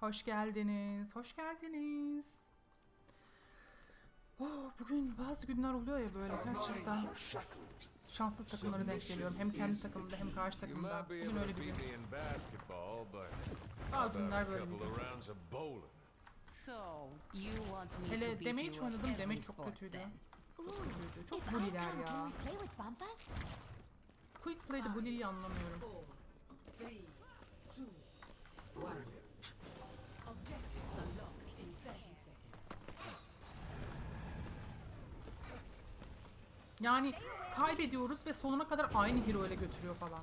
Hoş geldiniz, hoş geldiniz. Oh, bugün bazı günler oluyor ya böyle gerçekten şanssız takımlara denk geliyorum. Hem kendi takımımda hem karşı takımda. Bugün öyle bir gün. Bazı günler böyle bir gün. Hele damage oynadım, damage çok kötüydü. Çok come, ya. Quick play'de bully'yi anlamıyorum. Yani kaybediyoruz ve sonuna kadar aynı hero ile götürüyor falan.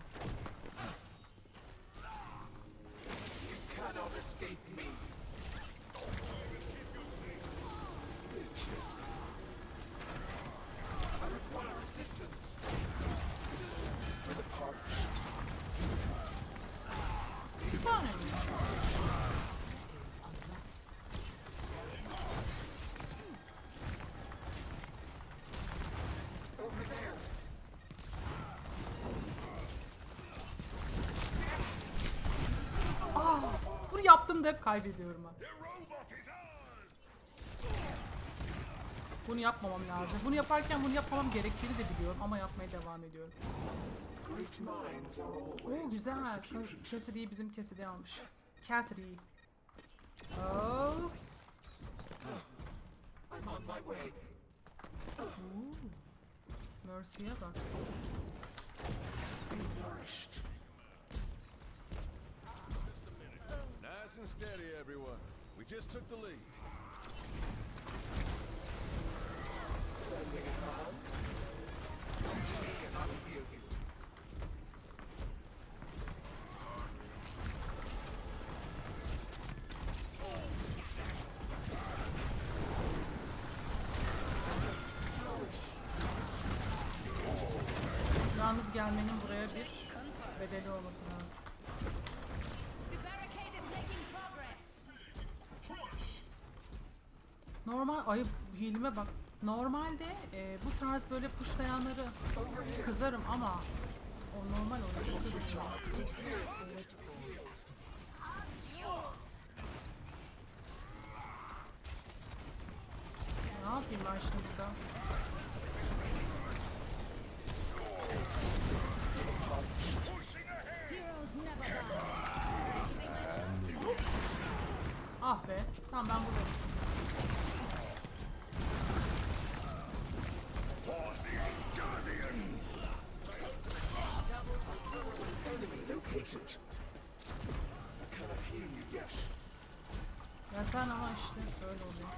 Bunu yaptım da hep kaybediyorum ha. Bunu yapmamam lazım. Bunu yaparken bunu yapmamam gerektiğini de biliyorum ama yapmaya devam ediyorum. Oo güzel. Cassidy'yi bizim Cassidy almış. Cassidy. Oh. Mercy'ye bak. Nice and steady, everyone. We just took the lead. Yalnız gelmenin buraya bir bedeli olması lazım. Normal, ay hilime bak. Normalde e, bu tarz böyle pushlayanları kızarım ama o normal oyun. Evet. Ne yapayım ben şimdi burada? Ya sen ama işte öyle oluyor.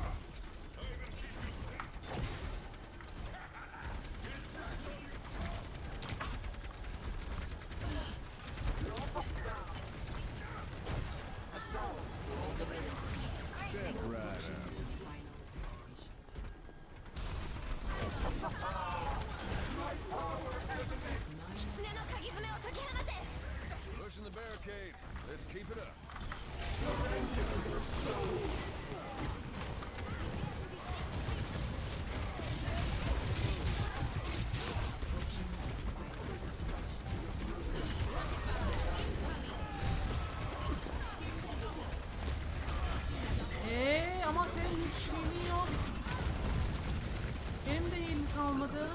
Kalmadı.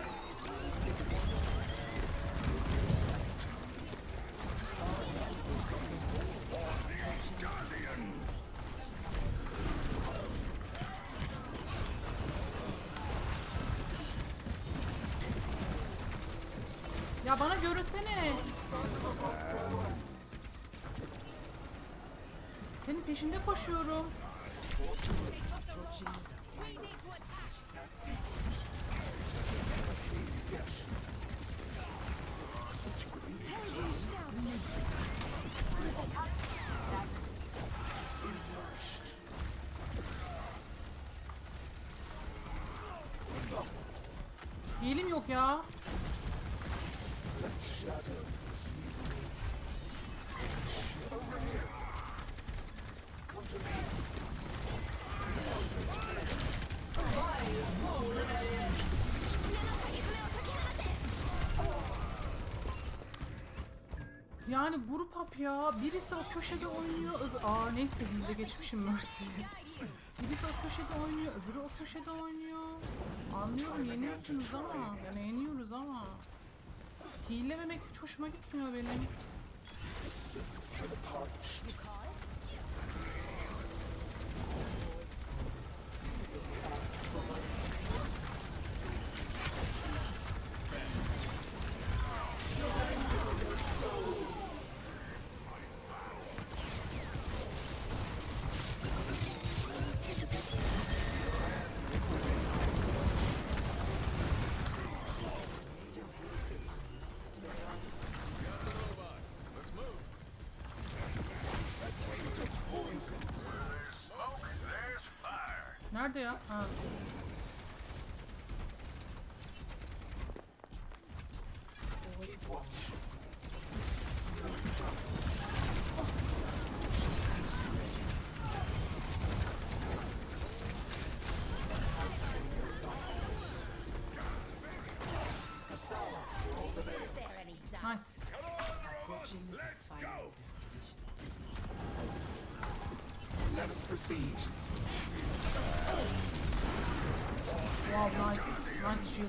Ya bana görürsene. Senin peşinde koşuyorum. Yok ya. Yani grup up ya. Birisi o köşede oynuyor. öbür- Aa neyse hilde geçmişim Mercy'yi. Birisi o köşede oynuyor, öbürü o köşede oynuyor. Anlıyorum yeniyorsunuz ama, yani yeniyoruz ama. Hilememek hiç hoşuma gitmiyor benim. Nerede ya? Ha. Is there any doubt? Nice. Let us proceed. Wow, nice. Nice shield.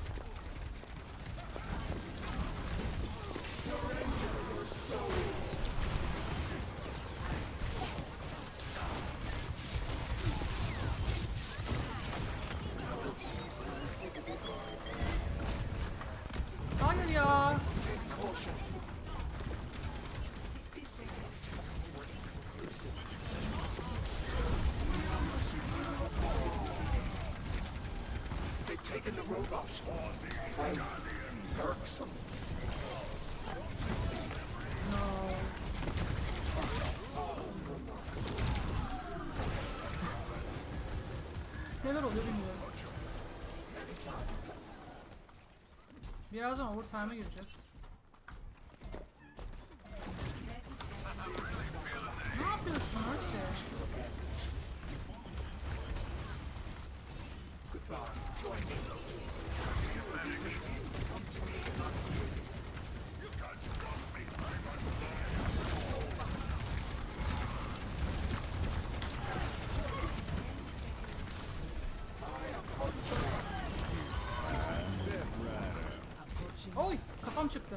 Hayır. They've taken the robot. Right. Irksome. Neler oluyor bilmiyorum. Birazdan overtime'a gireceğiz. Ne yapıyorsun Mercy? Goodbye. Join me. Kafam çıktı.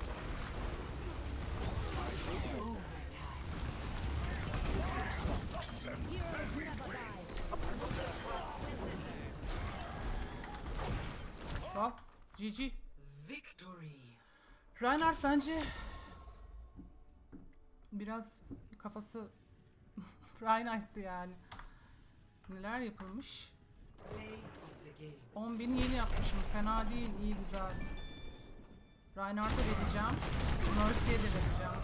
Wow, GG. Victory. Reinhardt bence biraz kafası Reinhardt'tı yani. Neler yapılmış? Play of the game. 10 bin yeni yapmışım. Fena değil, iyi güzel. Reinhardt'a vereceğim. Mercy'ye de vereceğim.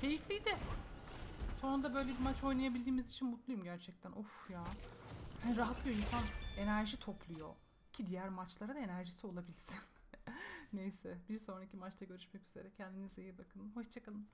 Keyifliydi. Sonunda böyle bir maç oynayabildiğimiz için mutluyum gerçekten. Of ya. Hani rahatlıyor insan enerji topluyor. Ki diğer maçlara da enerjisi olabilsin. Neyse bir sonraki maçta görüşmek üzere. Kendinize iyi bakın. Hoşçakalın.